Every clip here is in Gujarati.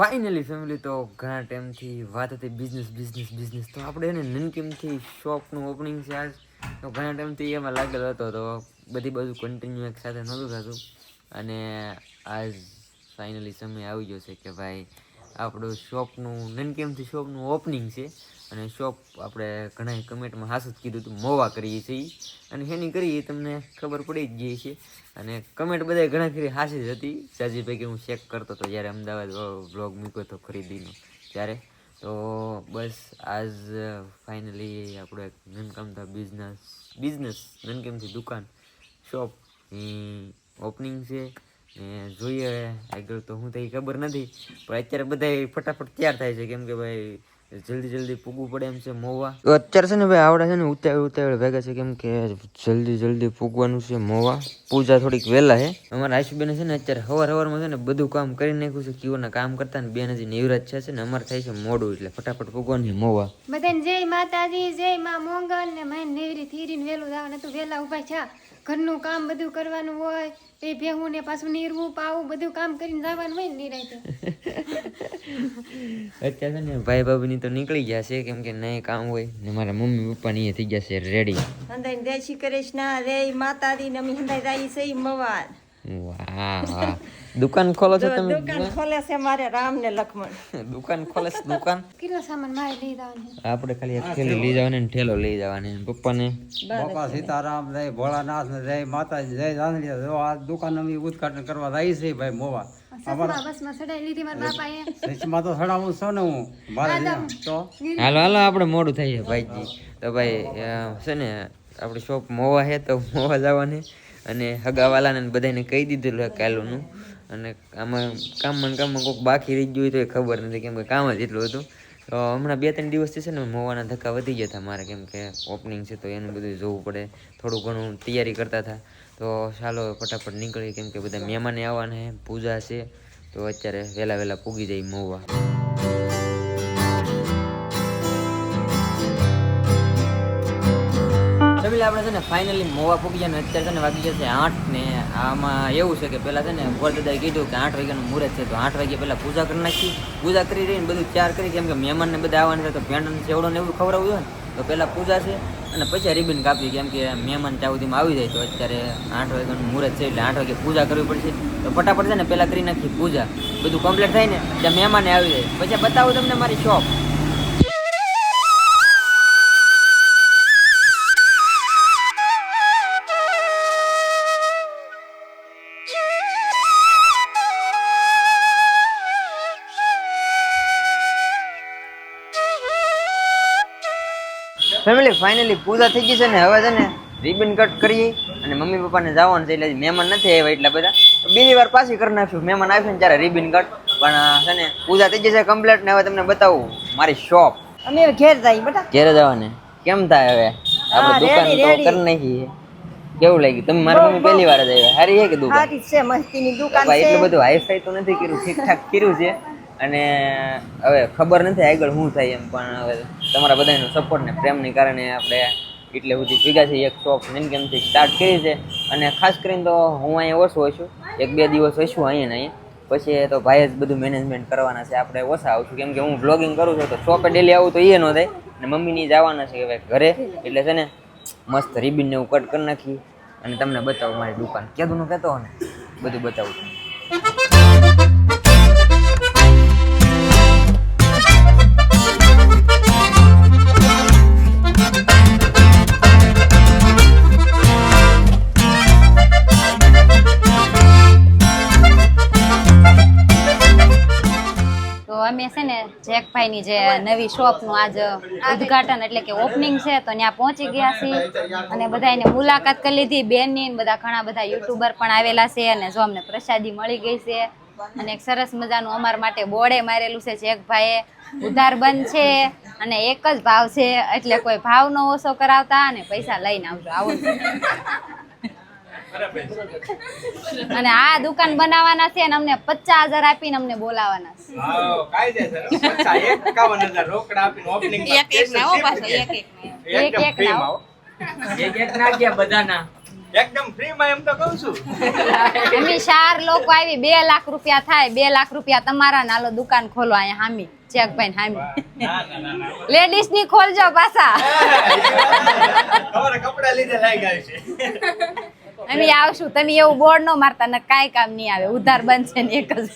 ફાઇનલી ફેમિલી તો ઘણા ટાઈમથી વાત હતી બિઝનેસ બિઝનેસ બિઝનેસ તો આપણે એને નનકીમથી શોપનું ઓપનિંગ છે આજ. તો ઘણા ટાઈમથી એમાં લાગેલો હતો. તો બધી બાજુ કન્ટિન્યુ એક સાથે નહોતું થતું. અને આજ ફાઇનલી સમય આવી ગયો છે કે ભાઈ, આપણું શોપનું નનકીમથી શોપનું ઓપનિંગ છે. અને શોપ આપણે ઘણા કમેન્ટમાં હાસું જ કીધું હતું, મોવા કરીએ છીએ. અને એની કરી એ તમને ખબર પડી જ ગઈ છે. અને કમેન્ટ બધા ઘણા ખરી હાસી જ હતી. સાજીભાઈ કે હું ચેક કરતો હતો જ્યારે અમદાવાદ બ્લોગ મૂક્યો હતો ખરીદીનો ત્યારે. તો બસ આજ ફાઇનલી આપણો એક નનકામતા બિઝનેસ બિઝનેસ નનકેમથી દુકાન શોપ ઓપનિંગ છે. ને જોઈએ આગળ તો હું તો ખબર નથી. પણ અત્યારે બધા ફટાફટ તૈયાર થાય છે. કેમ કે ભાઈ જલ્દી જલ્દી પૂગવું પડે એમ છે મોવા. અત્યારે છે ને ભાઈ આવડે છે ને ઉતાવળ ઉતાવળ ભેગા છે કેમ કે જલ્દી જલ્દી પૂગવાનું છે મોવા. પૂજા થોડીક વહેલા છે અમારા આયુષબેન છે ને અત્યારે હવાર હવારમાં છે ને બધું કામ કરી નાખ્યું છે કીઓના કામ કરતા ને બેન હજી નિવરાજ છે છે ને અમારે થાય છે મોડું એટલે ફટાફટ પૂગવાનું છે મોવા. બધાને જય માતાજી જય માં મોંગલ ને મેં નેવરી થીરીને વહેલું જવાનું તું વહેલા ઊભા છે ઘરનું કામ બધું કરવાનું હોય એ ભેહું ને પાછું નીરવું પાવું બધું કામ કરીને જવાનું હોય ને નિરાયતે. અત્યારે છે ને ભાઈ ભાભીની તો નીકળી ગયા છે કેમ કે નહીં કામ હોય ને મારા મમ્મી પપ્પા ની થઈ ગયા છે રેડી હંદાઈ જય શ્રી કૃષ્ણ રે માતાજી નમી હંદાઈ જાય છે મવાર વાહ. વાહ દુકાન ખોલો છો તમે? દુકાન ખોલે છે મારે રામ ને લક્ષ્મણ દુકાન ખોલે છે દુકાન? કેટલો સામાન મારે લઈ જવાનું આપણે ખાલી એક થેલી લઈ જવાની ને ઠેલો લઈ જવાની ને પપ્પાને. બાપા સીતારામ જય ભોળાનાથ ને જય માતાજી જય રાંધણીયા. જો આ દુકાન અમે ઉદઘાટન કરવા જાય છે ભાઈ મોવા. સસમા બસમાં ચડાઈ લીધી મારા બાપાએ. સચમાં તો સડાવું છું ને હું. મારે ત્યાં તો. હાલો હાલો આપણે મોડું થાય છે ભાઈજી. તો ભાઈ છે ને આપણી શોપ મોવા છે તો મોવા જવાની. અને હગાવાલાને બધાને કહી દીધેલું છે કાલુનું. અને આમાં કામમાં ને કામમાં કોઈક બાકી રહી ગયું હોય તો એ ખબર નથી કેમ કે કામ જ એટલું હતું. તો હમણાં બે ત્રણ દિવસથી છે ને મોવાના ધક્કા વધી ગયા હતા મારે કેમ કે ઓપનિંગ છે તો એનું બધું જોવું પડે. થોડું ઘણું તૈયારી કરતા હતા તો ચાલો ફટાફટ નીકળી કેમ કે બધા મહેમાને આવવાના પૂજા છે. તો અત્યારે વહેલા વહેલા પૂગી જાય મોવા. ફેમિલી આપણે છે ને ફાઇનલી મોવા ફૂકી જાય ને અત્યારે છે ને વાગી જશે આઠ ને આમાં એવું છે કે પહેલાં છે ને વરદાદાએ કીધું કે આઠ વાગ્યાનું મુહૂર્ત છે, તો આઠ વાગ્યા પહેલાં પૂજા કરી નાખી. પૂજા કરી રહીને બધું ચાર કરી, કેમ કે મહેમાનને બધા આવવાના છે, તો પેન્ડન સેવડોને એવું ખવડાવવું હોય ને, તો પહેલાં પૂજા છે અને પછી રિબિન કાપી, કેમ કે મહેમાન ત્યાં સુધીમાં આવી જાય, તો અત્યારે આઠ વાગ્યાનું મુહૂર્ત છે એટલે આઠ વાગે પૂજા કરવી પડશે. તો ફટાફટ છે ને પહેલાં કરી નાખી પૂજા. બધું કમ્પ્લીટ થાય ને, ત્યાં મહેમાને આવી જાય. પછી બતાવું તમને મારી શોપ ફેમિલી ફાઇનલી પૂજા થઈ ગઈ છે ને હવે છે ને રિબન કટ કરીએ અને મમ્મી પપ્પાને જવાનું છે એટલે મહેમાન નથી આવ્યા એટલા બધા. બીજી વાર પાછી કરી નાખ્યું મહેમાન આવ્યું ને ત્યારે રિબન કટ પણ છે ને પૂજા થઈ ગઈ છે કમ્પ્લીટ ને હવે તમને બતાવું મારી શોપ અમે ઘેર જાય બેટા. ઘેર જવાને? કેમ થાય હવે? આપણે દુકાન તો. કરી નાખીએ. કેવું લાગ્યું? તમે મારી મમ્મી પહેલી વાર જ આવ્યા. હારી છે કે દુકાન? સારી છે મસ્તીની દુકાન છે. એટલું બધું હાઈફાઈ તો નથી કર્યું. ઠીકઠાક કર્યું છે. અને હવે ખબર નથી આગળ શું થાય એમ, પણ હવે તમારા બધાનો સપોર્ટ ને પ્રેમને કારણે આપણે એટલે સુધી ભેગા છીએ. એક શોપ નિનકેમથી સ્ટાર્ટ કરી છે. અને ખાસ કરીને તો હું અહીંયા ઓછો હોઈશું એક બે દિવસ હોઈશું અહીંયા ને અહીંયા. પછી તો ભાઈ જ બધું મેનેજમેન્ટ કરવાના છે. આપણે ઓછા આવશું કેમ કે હું બ્લોગિંગ કરું છું તો શોપે ડેલી આવું તો એ ન થાય. અને મમ્મીની જવાના છે હવે ઘરે. એટલે છે ને મસ્ત રિબિનને હું કટ કરી નાખી. અને તમને બતાવું મારી દુકાન. કેદું કહેતો ને? બધું બતાવું તમને. છે ને જે નવી શોપનું આજ ઉદઘાટન એટલે કે ઓપનિંગ છે, તો ત્યાં પહોંચી ગયા છીએ અને બધા એને મુલાકાત કરી લીધી. બેનની બધા ઘણા બધા યુટ્યુબર પણ આવેલા છે અને જો અમને પ્રસાદી મળી ગઈ છે. અને એક સરસ મજાનું અમારા માટે બોર્ડે મારેલું છે જેકભાઈએ. ઉધાર બંધ છે અને એક જ ભાવ છે, એટલે કોઈ ભાવ નો ઓછો કરાવતા અને પૈસા લઈને આવજો. આવો. અને આ દુકાન બનાવવાના છે અને અમને પચાસ હજાર આપીને અમને બોલાવાના છે. હા, કાયદેસર. પચાસ, એકાવન હજાર રોકડા આપીને opening માં એક એક ના હો પાછો એક એક એકદમ એક એક free ના માં હો. હો. એક એક નાખ્યા બધાના. એકદમ ફ્રી માં એમ તો કહું છું. અમે ચાર લોકો આવી બે લાખ રૂપિયા થાય બે લાખ રૂપિયા તમારા નાલો દુકાન ખોલો અહીંયા હામી ચેકભાઈ હામી. ના ના ના ના લેડીઝની ખોલજો પાછા. કપડા લીધે લાગ્યા છે અમે આવશું. તમે એવું બોર્ડ ન મારતા, ને કાંઈ કામ નહીં આવે. ઉધાર બનશે ને એક જ.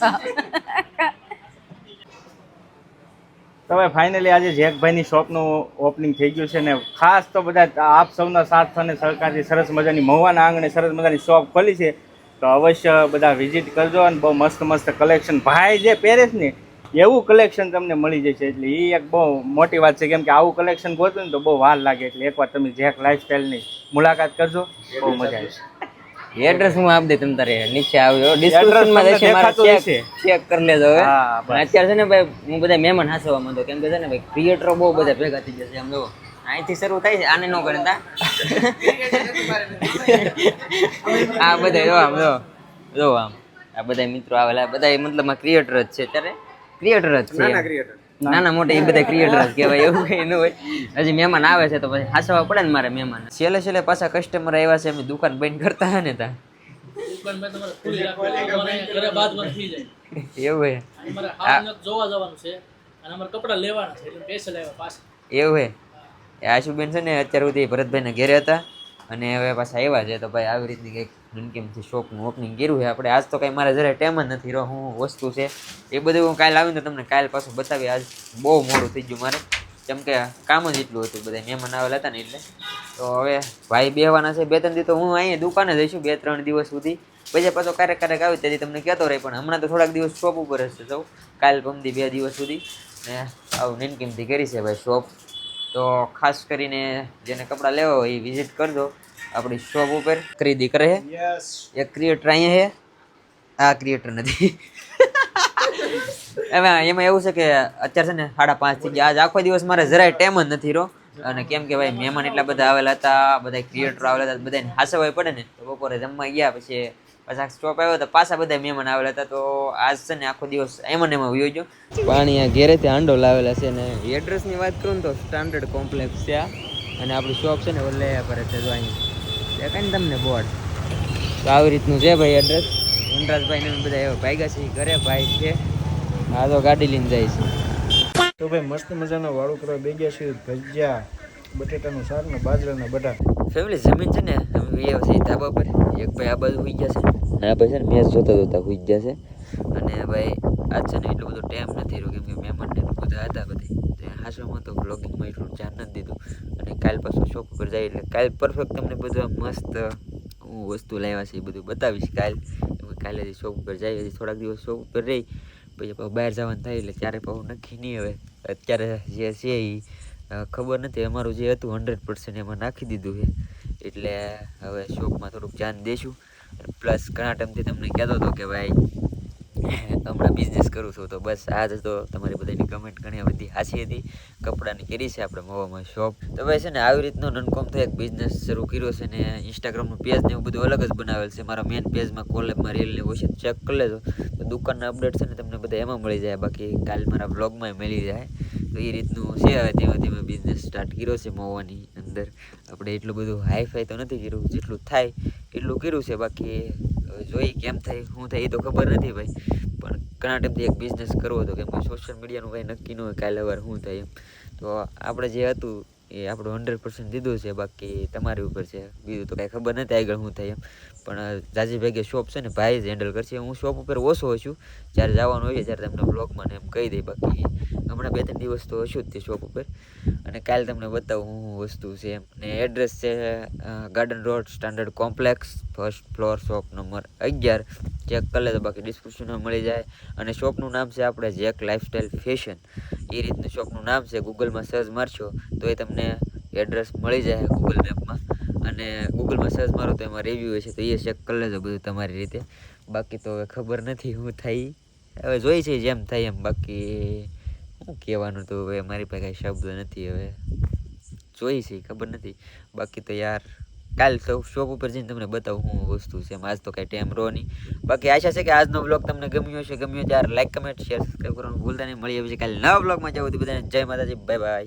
તમે ફાઇનલી આજે જેકભાઈની શોપનું ઓપનિંગ થઈ ગયું છે ને ખાસ તો બધા આપ સૌના સાથ અને સહકારથી સરસ મજાની મહુવાના આંગણે સરસ મજાની શોપ ખોલી છે. તો અવશ્ય બધા વિઝિટ કરજો અને બહુ મસ્ત મસ્ત કલેક્શન ભાઈ જે પહેરે છે ને એવું કલેક્શન તમને મળી જશે એટલે એ એક બહુ મોટી વાત છે કેમ કે આવું કલેક્શન ગોતું ને તો બહુ વાર લાગે એટલે એકવાર તમે જેક લાઈફસ્ટાઈલની મુલાકાત કરજો બહુ મજા આવશે. એડ્રેસ હું આપી દે તમ તારે નીચે આવ્યો ડિસ્ક્રિપ્શનમાં તમને જશે મારે ચેક ચેક કરી લેજો હવે. અત્યારે છે ને ભાઈ હું બધા મહેમાન હાસવા માંડો કેમ કે છે ને ભાઈ ક્રિએટરો બહુ બધા ભેગા થઈ જશે આમ જો અહીંથી શરૂ થાય છે આને ન કરે તા. આ બધા જો આમ જો જો આમ. આ બધા મિત્રો આવેલા બધા મતલબ ક્રિએટર જ છે ત્યારે ક્રિએટર જ છે નાના મોટા એ બધા ક્રિએટર જ કહેવાય એવું કઈ ન હોય. હજી મહેમાન આવે છે તો પછી હાસવા પડે ને મારે મહેમાન. છેલ્લે છેલ્લે પાછા કસ્ટમર આવ્યા છે અમે દુકાન બંધ કરતા હે ને તા. એવું હે. જોવા જવાનું છે અને અમારે કપડાં લેવાના છે એટલે સ્પેશિયલ આવ્યા પાછા. એવું હે. આશુબેન છે ને અત્યાર સુધી ભરતભાઈના ઘેરે હતા અને હવે પાછા આવ્યા છે તો ભાઈ આવી રીતની કંઈક નનકીમથી શોપનું ઓપનિંગ કર્યું છે. આપણે આજ તો કંઈ મારે જરાય ટાઈમ જ નથી રહ્યો. હું વસ્તુ છે, એ બધું હું કાલે આવીને તમને કાલે પાછું બતાવી આજ બહુ મોડું થઈ ગયું મારે. કેમ કે કામ જ એટલું હતું બધા મહેમાન આવેલા હતા ને એટલે. તો હવે ભાઈ બેહવાના છે. બે ત્રણ દિવસ તો હું અહીંયા દુકાને જઈશું બે ત્રણ દિવસ સુધી. પછી પાછો ક્યારેક ક્યારેક આવી તેથી તમને કહેતો રહે, પણ હમણાં તો થોડાક દિવસ શોપ ઉપર હશે સૌ કાલ પમદી બે દિવસ સુધી ને આવું નિનકીમથી કરી છે ભાઈ શોપ તો ખાસ કરીને જેને કપડાં લેવા હોય એ વિઝિટ કરજો. આપણી શોપ ઉપર ખરીદી કરે છે. એક ક્રિએટર અહીંયા છે. આ ક્રિએટર નથી. એમાં એમાં એવું છે કે અત્યારે છે ને સાડા પાંચ થઈ ગયા. આજ આખો દિવસ મારે જરાય ટાઈમ જ નથી રહ્યો. અને કેમ કે ભાઈ મહેમાન એટલા બધા આવેલા હતા બધા ક્રિએટર આવેલા હતા બધાને હાસવાય પડે ને. તો બપોરે જમવા ગયા પછી પાછા સ્ટોપ આવ્યો તો પાછા બધા મહેમાન આવેલા હતા. તો આજ છે ને આખો દિવસ એમાં ને એમાં વયો ગયો. પાણી આ ઘેરેથી હાંડો લાવેલા છે ને. એડ્રેસની વાત કરું ને તો સ્ટાન્ડર્ડ કોમ્પ્લેક્સ છે અને આપણી શોપ છે ને ઓલે પર છે જો અહીં. દેખાય ને તમને બોર્ડ તો આવી રીતનું છે ભાઈ એડ્રેસ વનરાજભાઈ ને બધા એવા ભાગ્યા છે ઘરે ભાઈ છે. આ તો ગાડી લઈને જાય છે. તો ભાઈ મસ્ત મજાનો વાળું કરવા બે ગયા છે ભજીયા બટેટાનું શાક ને બાજરાના બટા ફેમિલી જમીન છે ને અમે એ છે ધાબા પર. એક ભાઈ આ બાજુ હોઈ ગયા છે. આ ભાઈ છે ને મેચ જોતા જોતા હોઈ ગયા છે. અને ભાઈ આજ છે ને એટલો બધો ટાઈમ નથી રહ્યો કેમ કે મહેમાન ને બધા હતા બધી. હાસવામાં તો બ્લોગિંગમાં એટલું ધ્યાન નથી દીધું. અને કાલ પાછું શોપ ઉપર જાય એટલે કાલ પરફેક્ટ તમને બધું મસ્ત હું વસ્તુ લાવ્યા છે એ બધું બતાવીશ કાલ. કાલે શોપ ઉપર જાય હજી થોડાક દિવસ શોપ ઉપર રહી, પછી બહાર જવાનું થાય એટલે ત્યારે પાછું નક્કી નહીં હવે. અત્યારે જે છે એ ખબર નથી, અમારું જે હતું હંડ્રેડ પર્સન્ટ એમાં નાખી દીધું છે. એટલે હવે શોપમાં થોડુંક ધ્યાન દઈશું પ્લસ ઘણા ટાઈમથી તમને કહેતો હતો કે ભાઈ હમણાં બિઝનેસ કરું છું. તો બસ આજ તો તમારી બધાની કમેન્ટ ઘણી બધી હાસી હતી. કપડાની કરી છે આપણે મોવામાં શોપ તો ભાઈ છે ને, આવી રીતનો નનકોમ તો એક બિઝનેસ શરૂ કર્યો છે ને ઇન્સ્ટાગ્રામનું પેજ ને એવું બધું અલગ જ બનાવેલ છે. મારા મેન પેજમાં કોલેબમાં રીલ ને એવું ચેક કરી લેજો. તો દુકાનના અપડેટ છે ને, તમને બધા એમાં મળી જાય. બાકી કાલ મારા બ્લોગમાં મળી જાય. તો એ રીતનું છે હવે ધીમે ધીમે બિઝનેસ સ્ટાર્ટ કર્યો છે મોવાની અંદર. આપણે એટલું બધું હાઈફાઈ તો નથી કર્યું. જેટલું થાય એટલું કર્યું છે. બાકી જોઈ કેમ થાય, શું થાય એ તો ખબર નથી ભાઈ. પણ ઘણા ટાઈમથી એક બિઝનેસ કરવો હતો કેમ કે સોશિયલ મીડિયાનું ભાઈ નક્કી ન હોય કાલે વાર શું થાય એમ. તો આપણે જે હતું એ આપણું હંડ્રેડ પર્સન્ટ દીધું છે, બાકી તમારી ઉપર છે. બીજું તો કાંઈ ખબર નથી આગળ શું થાય એમ. પણ જાજી ભેગે શોપ છે ને ભાઈ જ હેન્ડલ કરશે. હું શોપ ઉપર ઓછો છું જ્યારે જવાનું હોય ત્યારે તમને બ્લોગમાં એમ કહી દઈ. બાકી હમણાં બે ત્રણ દિવસ તો હશું જ તે શોપ ઉપર. અને કાલે તમને બતાવું હું વસ્તુ છે એમ. ને એડ્રેસ છે garden road standard complex first floor shop number અગિયાર. ચેક કરી લેજો બાકી ડિસ્ક્રિપ્શનમાં મળી જાય. અને શોપનું નામ છે આપણે જેક લાઇફસ્ટાઈલ ફેશન એ રીતનું શોપનું નામ છે. ગૂગલમાં સર્ચ મારશો તો એ તમને એડ્રેસ મળી જાય ગૂગલ મેપમાં અને ગૂગલમાં સર્ચ મારો તો એમાં રિવ્યૂ હશે, તો એ ચેક કરી લેજો બધું તમારી રીતે. બાકી તો હવે ખબર નથી હું થઈ. હવે જોઈ છે જેમ થાય એમ. બાકી શું કહેવાનું તો હવે મારી પાસે કાંઈ શબ્દ નથી હવે. જોઈ છે, ખબર નથી. બાકી તો યાર, કાલ તો શોપ ઉપર જઈને તમને બતાવું હું વસ્તુ છે. આજ તો કાંઈ ટાઈમ રહો નહીં. બાકી આશા છે કે આજનો બ્લોગ તમને ગમ્યો હશે, ગમ્યો ત્યારે લાઈક કમેન્ટ શેર સબસ્ક્રાઈબ કરવાનું ભૂલતા નહીં. મળી આવી છે કાલે નવા બ્લોગમાં જવું બધાને જય માતાજી. Bye bye